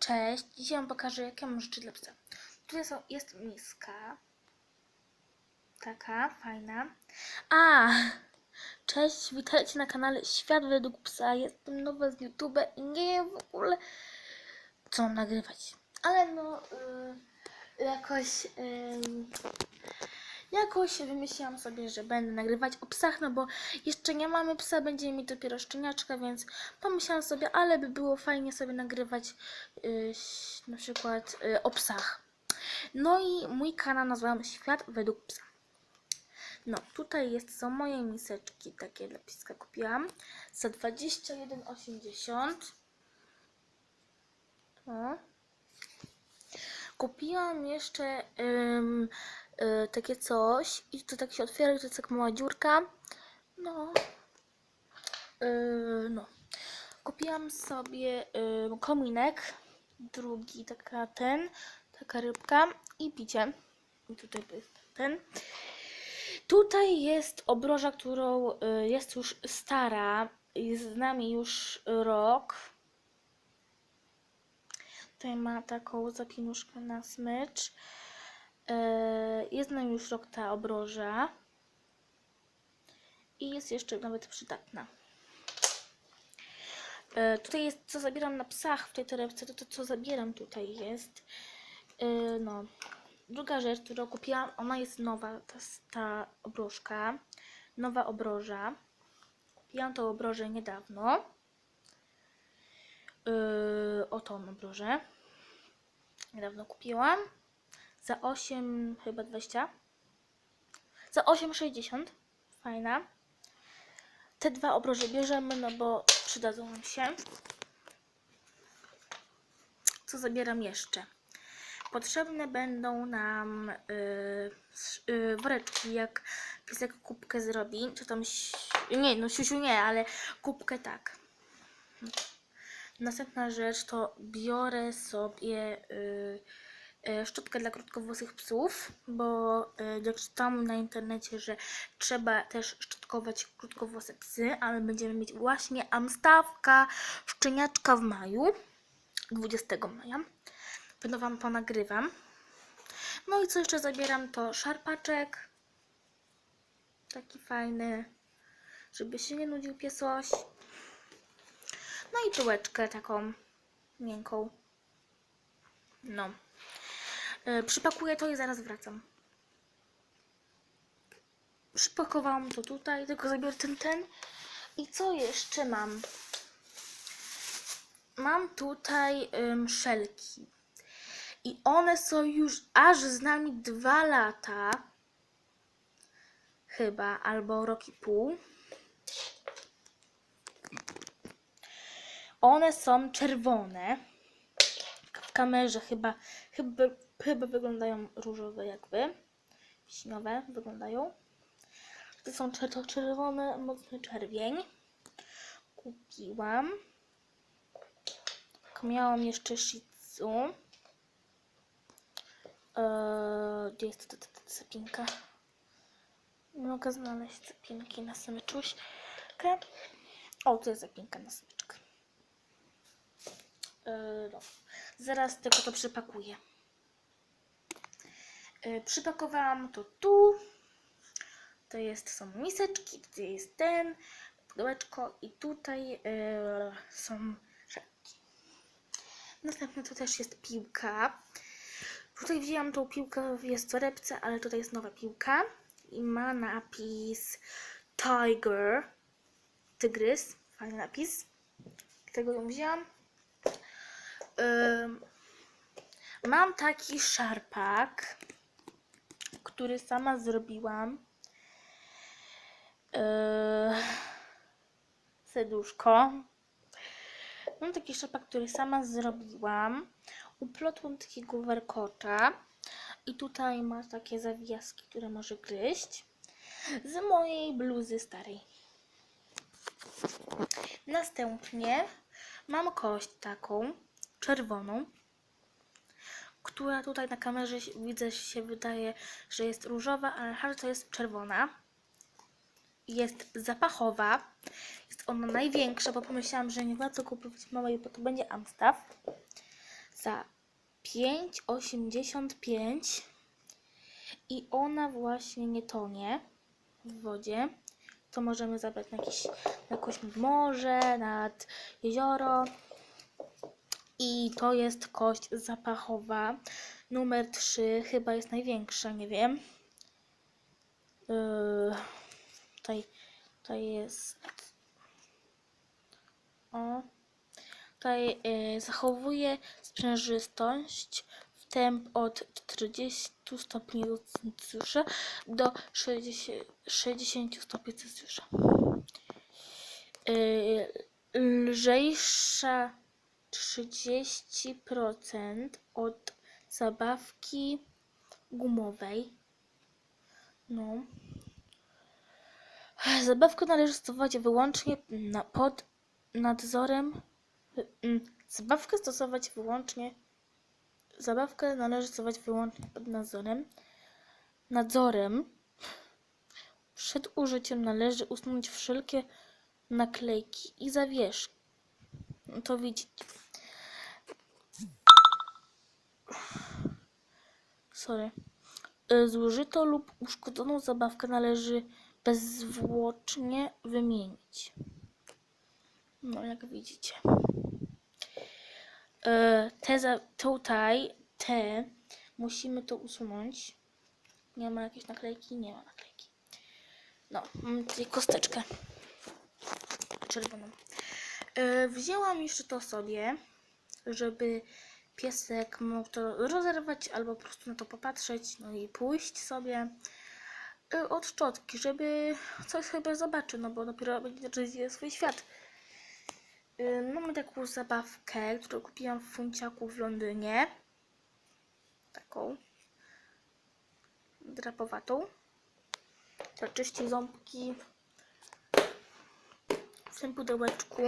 Cześć, dzisiaj wam pokażę jakie mam rzeczy dla psa. Tutaj są, jest miska. Taka, fajna. A! Cześć, witajcie na kanale Świat według psa. Jestem nowa z YouTube i nie wiem w ogóle co mam nagrywać. Ale no, y, jakoś, y, jakoś wymyśliłam sobie, że będę nagrywać o psach, no bo jeszcze nie mamy psa, będzie mi dopiero szczeniaczka, więc pomyślałam sobie, ale by było fajnie sobie nagrywać y, ś- na przykład y, o psach. No i mój kanał nazwałam Świat według psa. No, tutaj jest, są moje miseczki, takie dla piska kupiłam za 21,80. No. Kupiłam jeszcze ym, y, takie coś i to tak się otwiera to jest jak mała dziurka. No. Y, no. Kupiłam sobie ym, kominek, drugi taka ten, taka rybka i picie. I tutaj jest ten. Tutaj jest obroża, którą y, jest już stara, jest z nami już rok. Tutaj ma taką zapinuszkę na smycz. Y, Jest z nami już rok ta obroża. I jest jeszcze nawet przydatna. E, Tutaj jest, co zabieram na psach w tej torebce, to to, co zabieram tutaj jest. E, No. Druga rzecz, którą kupiłam, ona jest nowa, ta, ta obrożka. Nowa obroża. Kupiłam tą obrożę niedawno. Yy, o tą obrożę. Niedawno kupiłam. Za 8, chyba 20. Za 8,60. Fajna. Te dwa obroże bierzemy, no bo przydadzą nam się. Co zabieram jeszcze? Potrzebne będą nam y, sz- y, woreczki, jak piesek kubkę zrobi, czy tam, nie, no siusiu nie, ale kubkę tak. Następna rzecz to biorę sobie y, y, szczotkę dla krótkowłosych psów, bo jak czytam na internecie, że trzeba też szczotkować krótkowłose psy, ale będziemy mieć właśnie amstawka szczeniaczka w maju, 20 maja. Będę Wam ponagrywam. No i co jeszcze zabieram to szarpaczek. Taki fajny, żeby się nie nudził piesoś. No i piłeczkę taką miękką. No. E, przypakuję to i zaraz wracam. Przypakowałam to tutaj, tylko zabiorę ten, ten. I co jeszcze mam? Mam tutaj ym, szelki. I one są już aż z nami dwa lata. Chyba, albo rok i pół. One są czerwone. Kamerze chyba, chyba, chyba wyglądają różowe jakby. Wiśniowe wyglądają. To są to czerwone, mocny czerwień. Kupiłam. Tak, Miałam jeszcze Shih Tzu. Eee, gdzie jest ta, ta, ta, zapinka? Nie mogę znaleźć zapinki na smyczuśkę. O, tu jest zapinka na smyczkę. Eee, no. Zaraz tylko to przypakuję. Eee, przypakowałam to tu. To jest, są miseczki, tutaj jest ten, pudełeczko i tutaj eee, są rzeki. Następnie tu też jest piłka. Tutaj wzięłam tą piłkę, jest w torebce, ale tutaj jest nowa piłka i ma napis Tiger, tygrys, fajny napis. Tego ją wzięłam. Mam taki szarpak, który sama zrobiłam. Yy, serduszko. Mam taki szarpak, który sama zrobiłam. Uplotłam takiego warkocza. I tutaj ma takie zawijaski, które może gryźć. Z mojej bluzy starej. Następnie mam kość taką czerwoną, która tutaj na kamerze widzę się wydaje, że jest różowa, ale naprawdę to jest czerwona. Jest zapachowa. Jest ona największa, bo pomyślałam, że nie warto kupować małej, bo to będzie Amstaff. za 5,85 i ona właśnie nie tonie w wodzie, to możemy zabrać na jakieś, na jakieś morze, nad jezioro. I to jest kość zapachowa. Numer 3 chyba jest największa, nie wiem. Yy, tutaj, tutaj jest. O. Tutaj yy, zachowuje sprężystość w temp od 40 stopni Celsjusza do 60, 60 stopni Celsjusza. Yy, lżejsza 30% od zabawki gumowej. No. Zabawkę należy stosować wyłącznie na, pod nadzorem. mm, Zabawkę stosować wyłącznie. Zabawkę należy stosować wyłącznie pod nadzorem. Nadzorem. Przed użyciem należy usunąć wszelkie naklejki i zawieszki. No to widzicie. Sorry. Y, Zużytą lub uszkodzoną zabawkę należy bezzwłocznie wymienić. No, jak widzicie. Y, Te za, tutaj, te, musimy to usunąć. Nie ma jakiejś naklejki? Nie ma naklejki. No, mam tutaj kosteczkę czerwoną. Y, Wzięłam jeszcze to sobie, żeby piesek mógł to rozerwać albo po prostu na to popatrzeć, no i pójść sobie y, od szczotki, żeby coś sobie zobaczył, no bo dopiero będzie rozwijał swój świat. Y, Mamy taką zabawkę, którą kupiłam w Funciaku w Londynie. Taką drapowatą. To czyści ząbki w tym pudełeczku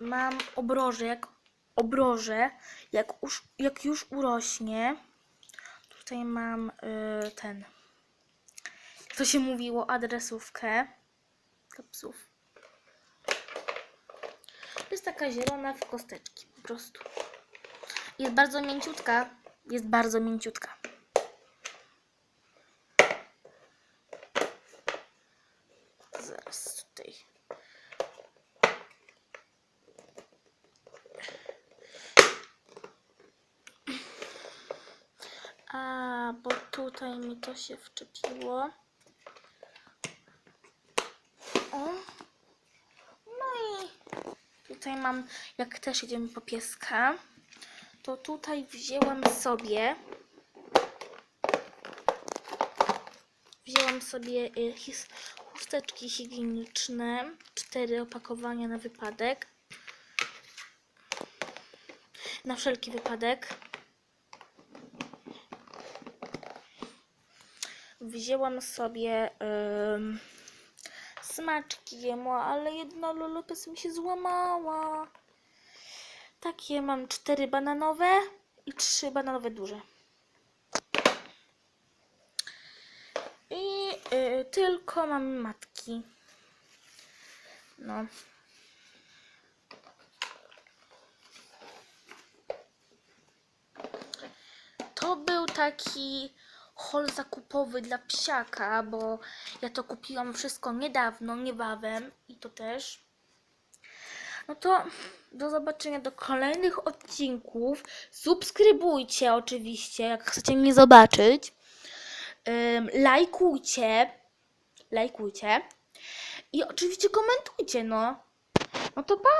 mam obroże, jak obroże, jak, już, jak już urośnie. Tutaj mam y, ten, to się mówiło, adresówkę dla psów. To jest taka zielona w kosteczki, po prostu. Jest bardzo mięciutka, jest bardzo mięciutka. Zaraz tutaj. A, bo tutaj mi to się wczepiło. O. No i tutaj mam, jak też idziemy po pieska, to tutaj wzięłam sobie wzięłam sobie y, his, chusteczki higieniczne, cztery opakowania na wypadek. Na wszelki wypadek. Wzięłam sobie ym, smaczki jemu, ale jedna lolopes mi się złamała. Takie mam cztery bananowe i trzy bananowe duże. I y, tylko mam matki. No. To był taki hol zakupowy dla psiaka, bo ja to kupiłam wszystko niedawno, niebawem i to też. No to do zobaczenia do kolejnych odcinków. Subskrybujcie oczywiście, jak chcecie mnie zobaczyć. Ym, lajkujcie. Lajkujcie. I oczywiście komentujcie, no. No to pa!